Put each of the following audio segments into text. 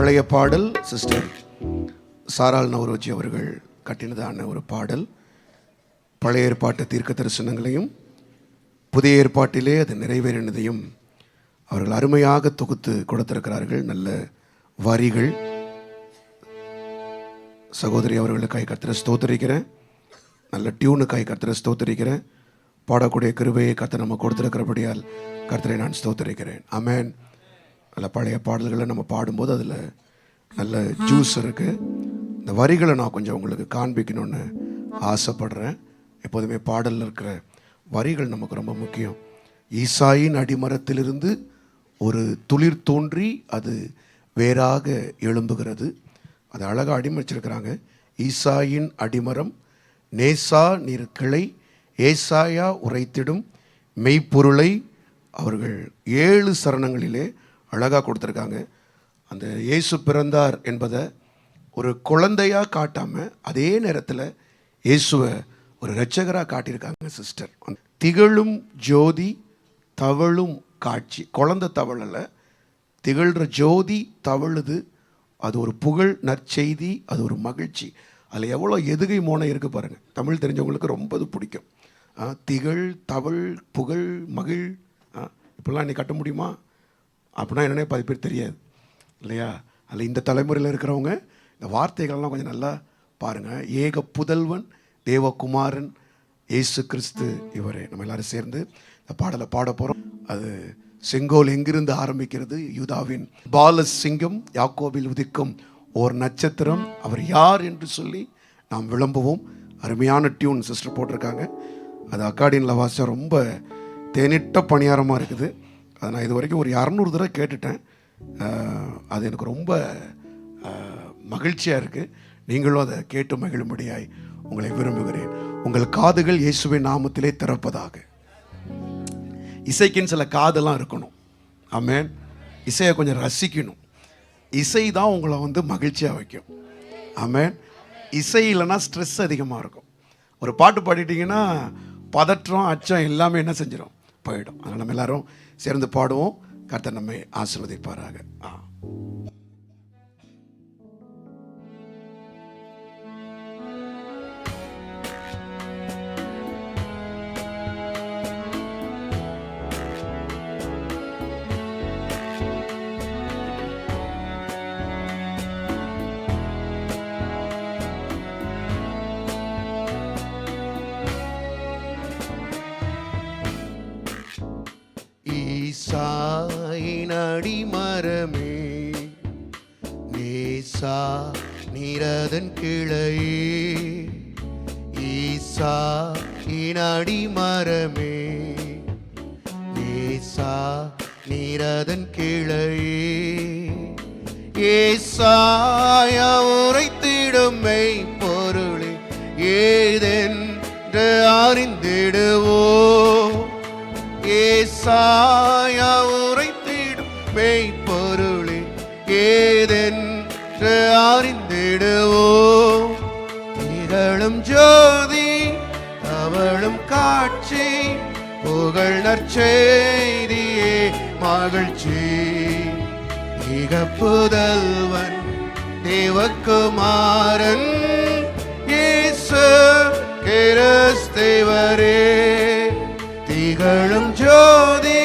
பழைய பாடல் சிஸ்டர் சாரால் நவரோஜி அவர்கள் கட்டினதான ஒரு பாடல். பழைய ஏற்பாட்டு தீர்க்க தரிசனங்களையும் புதிய ஏற்பாட்டிலே அது நிறைவேறினதையும் அவர்கள் அருமையாக தொகுத்து கொடுத்திருக்கிறார்கள். நல்ல வரிகள். சகோதரி அவர்களுக்காய் கத்திர ஸ்தோத்தரிக்கிறேன். நல்ல டியூனுக்காய் கத்திர ஸ்தோத்தரிக்கிறேன். பாடக்கூடிய கிருபையை கத்தை நம்ம கொடுத்துருக்கிறபடியால் கர்த்தரை நான் ஸ்தோத்தரிக்கிறேன். அமேன் நல்ல பழைய பாடல்களை நம்ம பாடும்போது அதில் நல்ல ஜூஸ் இருக்குது இந்த வரிகளை நான் கொஞ்சம் உங்களுக்கு காண்பிக்கணும்னு ஆசைப்படுறேன். எப்போதுமே பாடலில் இருக்கிற வரிகள் நமக்கு ரொம்ப முக்கியம். ஈசாயின் அடிமரத்திலிருந்து ஒரு துளிர் தோன்றி அது வேறாக எழும்புகிறது. அது அழகாக அடிமச்சிருக்கிறாங்க ஈசாயின் அடிமரம் நேசா நீர் கிளை ஏசாயா உரைத்திடும் மெய்ப்பொருளை. அவர்கள் ஏழு சரணங்களிலே அழகாக கொடுத்துருக்காங்க. அந்த இயேசு பிறந்தார் என்பதை ஒரு குழந்தையாக காட்டாமல் அதே நேரத்தில் இயேசுவை ஒரு ரட்சகராக காட்டியிருக்காங்க சிஸ்டர் திகழும் ஜோதி தவழும் காட்சி. குழந்த தவழல திகழ்கிற ஜோதி தவழுது. அது ஒரு புகழ் நற்செய்தி அது ஒரு மகிழ்ச்சி. அதில் எவ்வளோ எதுகை மோனை இருக்குது பாருங்கள் தமிழ் தெரிஞ்சவங்களுக்கு ரொம்ப இது பிடிக்கும். திகழ் தவழ் புகழ் மகிழ். ஆ, இப்படிலாம் நீ கட்ட முடியுமா? அப்படின்னா என்னன்னே பாதி பேர் தெரியாது. இல்லையா? அதில் இந்த தலைமுறையில் இருக்கிறவங்க இந்த வார்த்தைகள்லாம் கொஞ்சம் நல்லா பாருங்கள் ஏக புதல்வன் தேவகுமாரன் இயேசு கிறிஸ்து இவரே. நம்ம எல்லாரும் சேர்ந்து இந்த பாடலை பாட போகிறோம் அது செங்கோல் எங்கிருந்து ஆரம்பிக்கிறது? யூதாவின் பால சிங்கம் யாக்கோவில் உதிக்கும் ஓர் நட்சத்திரம். அவர் யார் என்று சொல்லி நாம் விளம்புவோம். அருமையான டியூன் சிஸ்டர் போட்டிருக்காங்க. அது அக்காடியனில் வாசம் ரொம்ப தேனிட்ட பணியாரமாக இருக்குது. அதை நான் இது வரைக்கும் ஒரு இரநூறு தடவை கேட்டுட்டேன். அது எனக்கு ரொம்ப மகிழ்ச்சியாக இருக்குது நீங்களும் அதை கேட்டு மகிழும்படியாய் உங்களை விரும்புகிறேன். உங்கள் காதுகள் இயேசுவின் நாமத்திலே திறப்பதாக. இசைக்குன்னு சில காதெல்லாம் இருக்கணும். ஆமென். இசையை கொஞ்சம் ரசிக்கணும். இசை தான் உங்களை வந்து மகிழ்ச்சியாக வைக்கும். ஆமென். இசை இல்லைன்னா ஸ்ட்ரெஸ் அதிகமாக இருக்கும். ஒரு பாட்டு பாடிட்டீங்கன்னா பதற்றம் அச்சம் எல்லாமே என்ன செஞ்சிடும் போயிடும். அதனால் நம்ம எல்லாரும் சேர்ந்து பாடுவோம். கர்த்தர் நம்மை ஆசிர்வதிப்பாராக. ஆ. ஈசா அடிமரமே நேசா நிரதன் கிளையே. ஏசாய உரைத்திடும் மெய் பொருளே ஏதென்று அறிந்திடுவோ ஏசாய உரைத்திடும் மெய் பொருளே ஏதென்று அறிந்திடுவோ காட்சி புகழ் நற்செய்தியே மகிழ்ச்சி. இக புதல்வன் தேவகுமாரன் இயேசு கிறிஸ்தேவரே. திகழும் ஜோதி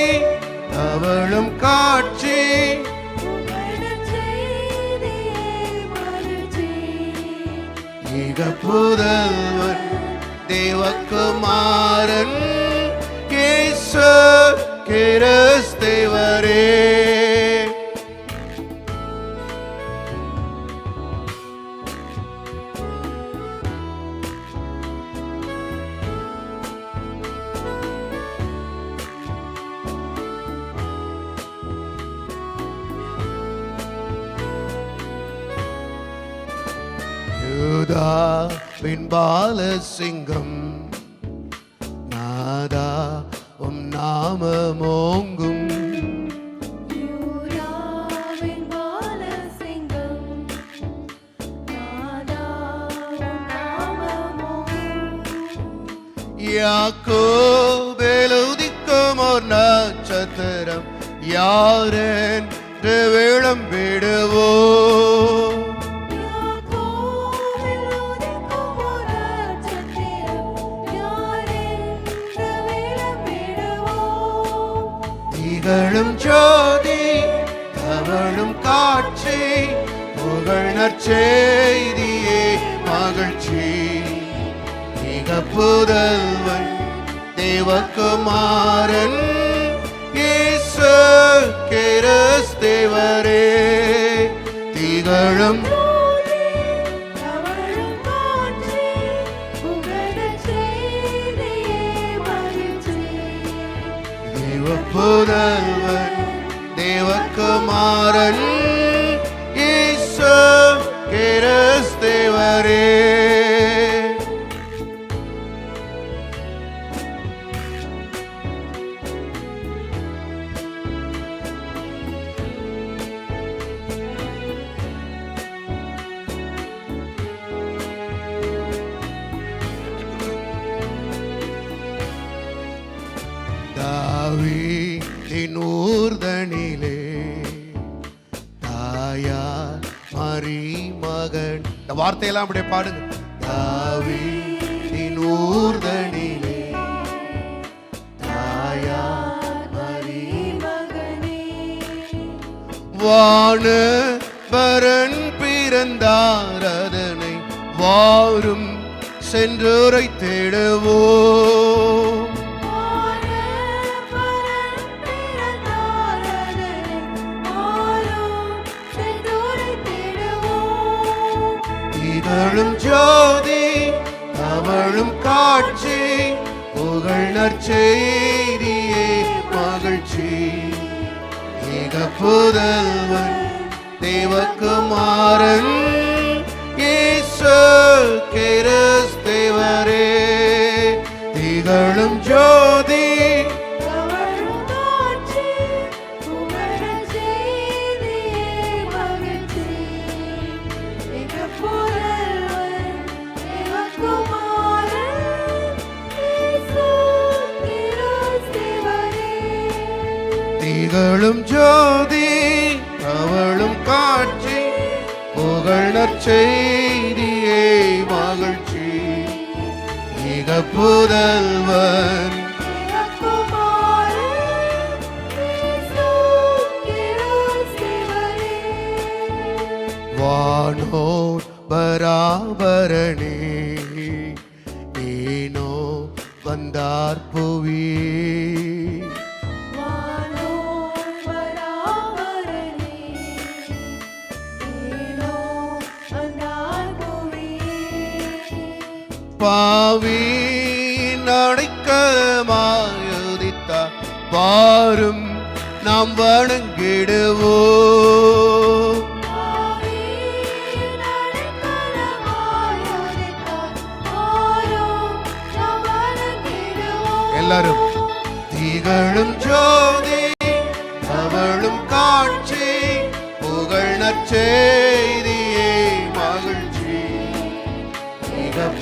அவளும் காட்சி. புதல்வன் தேவகுமாரன் இயேசு கிறிஸ்தேவரே. யூதாவின் பாலசிங்கம். நாதா നാമമോ அவளும் ஜோதி அவளும் காட்சி புகழ் நற்செய்தியே மகிழ்ச்சி. மிக புதல்வன் தேவகுமாரன் இயேசு கிறிஸ்தேவரே. திகழும் தேவ புதல்வன் தேவகுமாரன் இயேசு கிறிஸ்தேவரே தாவீதின் தாயா மரி மகன் இந்த வார்த்தையெல்லாம் அப்படியே பாடுங்க. தாவி ஊர்தனிலே. தாயா மரி மகனே வான பரன் பிறந்தார் அதனை வாரும் சென்றோரை தேடுவோம். திகழும் ஜோதி அவளும் காட்சி புகழ் நற்செய்தியே மகிழ்ச்சி. ஏக புதல்வன் தேவக்குமாரன் இயேசு கிறிஸ்தேவரே நற்செய்தியே மகிழ்ச்சி. மிக புதல்வன் வானோர் பராபரணே ஏனோ வந்தார் போ பாவி நடைக்கமாயுதித்தார் பாரும் நாம் வணங்கிடுவோம். எல்லாரும் திகழும் ஜோதி அவளும் காட்சி புகழ் நற்செய்தியே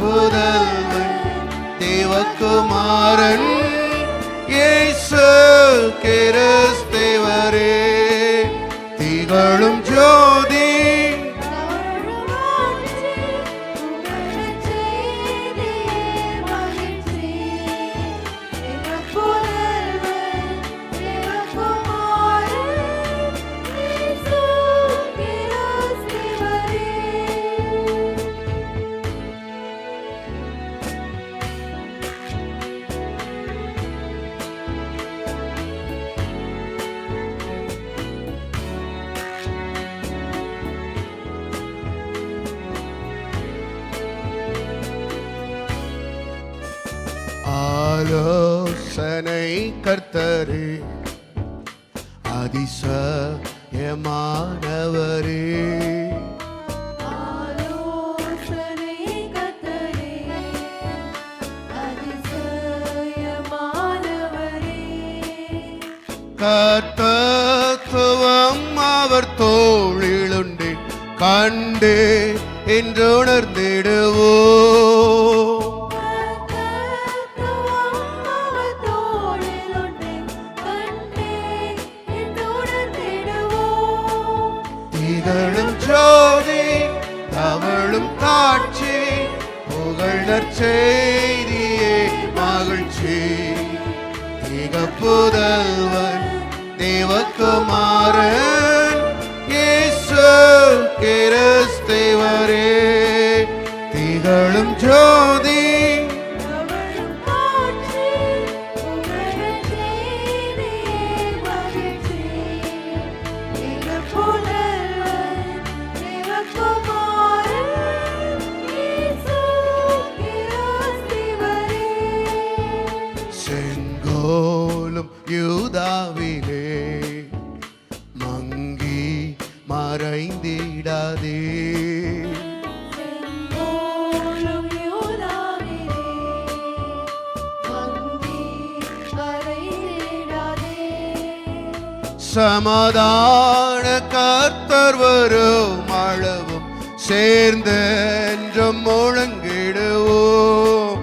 புதல்வன் தேவகுமாரன் இயேசு கிறிஸ்தேவரே. திகழும் ஜோதி ஆலோசனை கர்த்தரே. அதிசயமானவரே. கர்த்தத்துவம் அவர் தோளிலுண்டு கண்டு என்றுணர்ந்திடுவோ தவழும் காட்சி புகழ் நற்செய்தியே மகிழ்ச்சி. மிக புதல்வன் தேவகுமாரன் இயேசு கிறிஸ்தேவரே. திகழும் ஜோதி சமாதான கர்த்தர் வரும் அளவும் அளவும் சேர்ந்தென்றும் முழங்கிடுவோம்.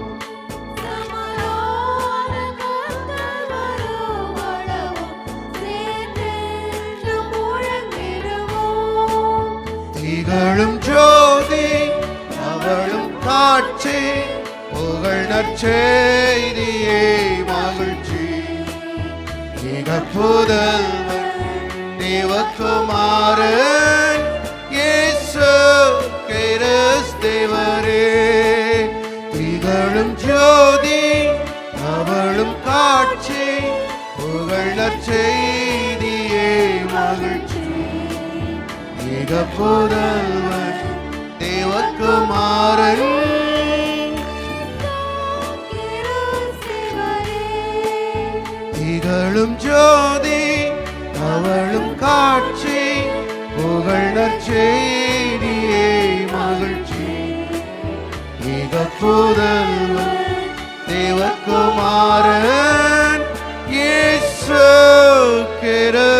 திகழும் ஜோதி அவளும் காட்சி புகழ் நற்செய்தியே மகிழ்ச்சி மிக தேவகுமாரன் இயேசு கிறிஸ்தேவரே திகழும் ஜோதி அவளும் காட்சி புகழ் நற்செய்தியே மகிழ்ச்சி. மிக புதல்வன் தேவகுமாரன். திகழும் ஜோதி அவளும் காட்சி புகழ் செய்தியே மகிழ்ச்சி. மிக புதல்வன் தேவகுமாரன் இயேசு கிரு